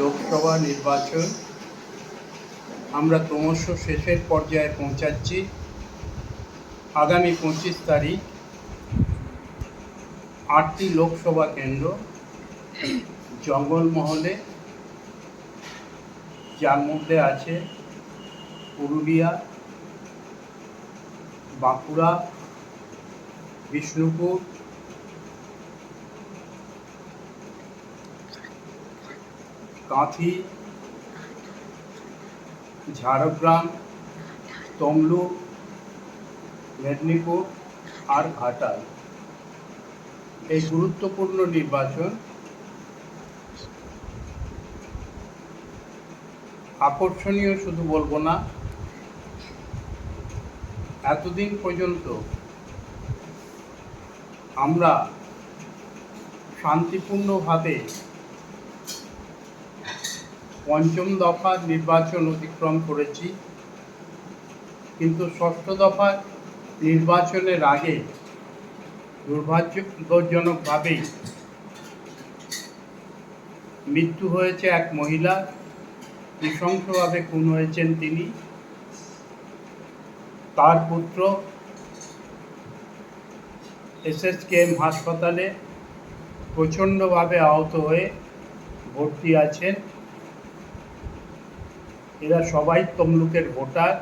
লোকসভা নির্বাচন, আমরা ক্রমশ শেষের পর্যায়ে পৌঁছাচ্ছি। আগামী পঁচিশ তারিখ, আটটি লোকসভা কেন্দ্র, জঙ্গলমহলে, যার মধ্যে আছে পুরুলিয়া, বাঁকুড়া, বিষ্ণুপুর কাঁথি, ঝাড়গ্রাম, তমলুক, মেদিনীপুর আর ঘাটাল। এই গুরুত্বপূর্ণ নির্বাচন আকর্ষণীয় শুধু বলব না, এতদিন পর্যন্ত আমরা শান্তিপূর্ণভাবে পঞ্চম দফার নির্বাচন অতিক্রম করেছি। কিন্তু ষষ্ঠ দফার নির্বাচনের আগে দুর্ভাগ্যজনকভাবেই মৃত্যু হয়েছে এক মহিলা। নৃশংসভাবে খুন হয়েছেন তিনি। তার পুত্র এসএসকেএম হাসপাতালে প্রচণ্ডভাবে আহত হয়ে ভর্তি আছেন। এরা সবাই তমলুকের ভোটার।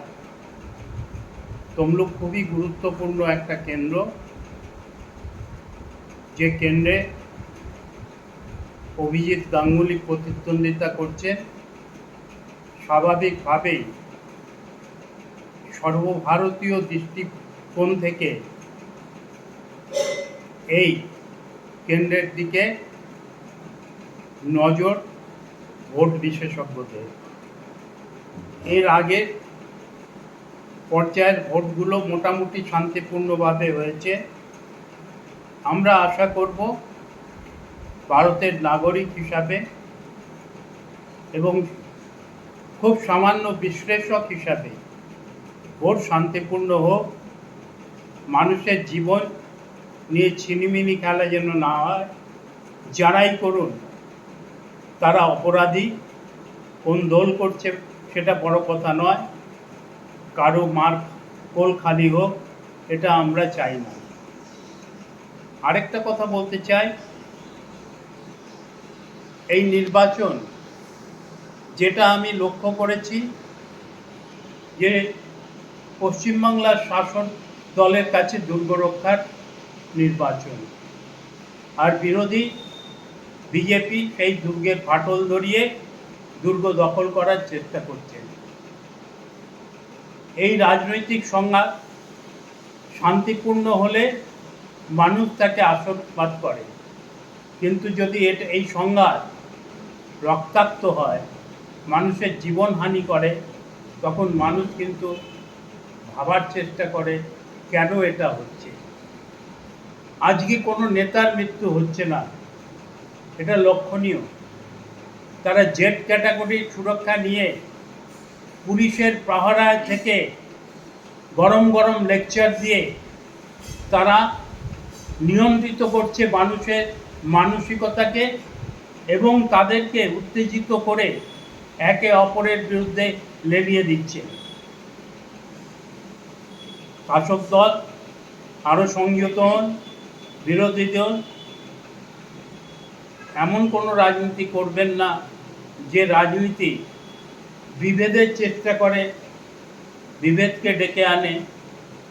তমলুক খুবই গুরুত্বপূর্ণ একটা কেন্দ্র। যে কেন্দ্রে অভিজিৎ গাঙ্গুলি প্রতিদ্বন্দ্বিতা করছেন, স্বাভাবিকভাবেই সর্বভারতীয় দৃষ্টিকোণ থেকে এই কেন্দ্রের দিকে নজর ভোট বিশেষজ্ঞদের। এর আগে পর্যায়ের ভোটগুলো মোটামুটি শান্তিপূর্ণভাবে হয়েছে। আমরা আশা করব ভারতের নাগরিক হিসাবে এবং খুব সামান্য বিশ্লেষক হিসাবে ভোট শান্তিপূর্ণ হোক, মানুষের জীবন নিয়ে ছিনিমিনি খেলা যেন না হয়, যারাই করুন, তারা অপরাধী কোন দোল করছে সেটা বড় কথা নয়। কারও মার কোল খালি হোক, এটা আমরা চাই না। আরেকটা কথা বলতে চাই, এই নির্বাচন যেটা আমি লক্ষ্য করেছি যে পশ্চিমবাংলার শাসন দলের কাছে দুর্গ রক্ষার নির্বাচন। আর বিরোধী বিজেপি সেই দুর্গের ফাটল ধরিয়ে দুর্গ দখল করার চেষ্টা করছেন। এই রাজনৈতিক সংঘাত শান্তিপূর্ণ হলে মানুষ তাকে আশীর্বাদ করে। কিন্তু যদি এটা, এই সংঘাত রক্তাক্ত হয়, মানুষের জীবনহানি করে, তখন মানুষ কিন্তু ভাবার চেষ্টা করে, কেন এটা হচ্ছে? আজকে কোনো নেতার মৃত্যু হচ্ছে না। এটা লক্ষণীয়। তারা জেড ক্যাটাগরির সুরক্ষা নিয়ে পুলিশের পাহারায় থেকে গরম গরম লেকচার দিয়ে তারা নিয়ন্ত্রিত করছে মানুষের মানসিকতাকে এবং তাদেরকে উত্তেজিত করে একে অপরের বিরুদ্ধে লেলিয়ে দিচ্ছে। শাসক দল আরও সংযত হন, বিরোধী দল, এমন কোনো রাজনীতি করবেন না। যে রাজনীতি বিভেদের চেষ্টা করে, বিভেদকে ডেকে আনে,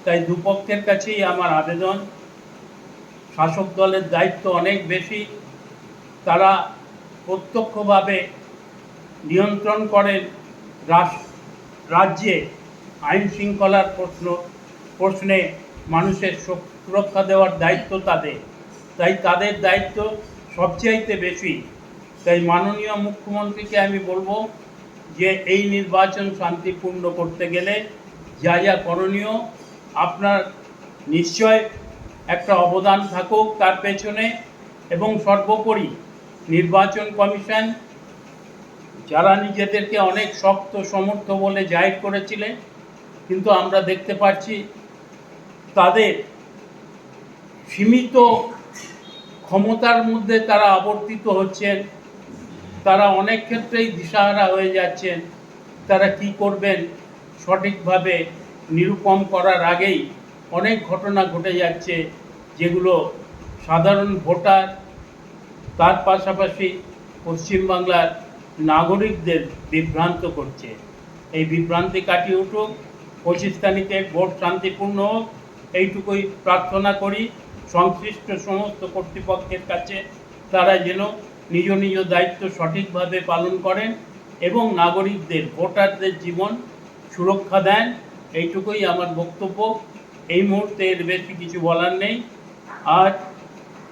তাই দুপক্ষের কাছেই আমার আবেদন। শাসক দলের দায়িত্ব অনেক বেশি। তারা প্রত্যক্ষভাবে নিয়ন্ত্রণ করেন রাজ্যে আইন শৃঙ্খলার প্রশ্ন, প্রশ্নে মানুষের সুরক্ষা দেওয়ার দায়িত্ব তাদের। তাই তাদের দায়িত্ব সবচাইতে বেশি। তাই মাননীয় মুখ্যমন্ত্রীকে আমি বলব যে এই নির্বাচন শান্তিপূর্ণ করতে গেলে যা যা করণীয় আপনার নিশ্চয় একটা অবদান থাকুক তার পেছনে এবং সর্বোপরি নির্বাচন কমিশন যারা নিজেদেরকে অনেক শক্ত, সমর্থ বলে জাহির করেছিলেন, কিন্তু আমরা দেখতে পাচ্ছি তাদের সীমিত ক্ষমতার মধ্যে তারা আবর্তিত হচ্ছেন। তারা অনেক ক্ষেত্রেই দিশাহারা হয়ে যাচ্ছেন। তারা কি করবেন সঠিকভাবে নিরূপণ করার আগেই অনেক ঘটনা ঘটে যাচ্ছে, যেগুলো সাধারণ ভোটার, তার পাশাপাশি পশ্চিমবাংলার নাগরিকদের বিভ্রান্ত করছে। এই বিভ্রান্তি কাটিয়ে উঠুক, পঁচিশ তারিখে ভোট শান্তিপূর্ণ হোক, এইটুকুই প্রার্থনা করি, সংশ্লিষ্ট সমস্ত কর্তৃপক্ষের কাছে তারা যেন নিজ নিজ দায়িত্ব সঠিকভাবে পালন করেন এবং নাগরিকদের, ভোটারদের জীবন সুরক্ষা দেন। এইটুকুই আমার বক্তব্য। এই মুহূর্তে এর বেশি কিছু বলার নেই। আর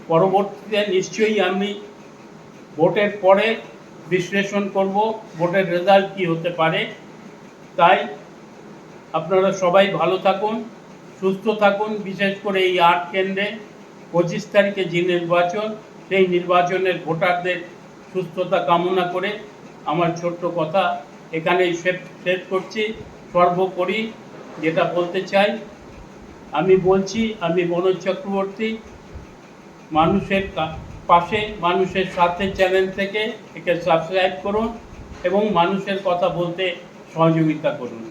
পরবর্তীতে নিশ্চয়ই আমি ভোটের পরে বিশ্লেষণ করব, ভোটের রেজাল্ট কী হতে পারে। তাই আপনারা সবাই ভালো থাকুন, সুস্থ থাকুন। বিশেষ করে এই আট কেন্দ্রে পঁচিশ তারিখে যে নির্বাচন সেই নির্বাচনের ভোটারদের সুস্থতা কামনা করে আমার ছোট্ট কথা এখানেই শেষ করছি। সর্বোপরি যেটা বলতে চাই, আমি বলছি, আমি মনোজ চক্রবর্তী, মানুষের পাশে, মানুষের সাথে চ্যানেল থেকে একে সাবস্ক্রাইব করুন এবং মানুষের কথা বলতে সহযোগিতা করুন।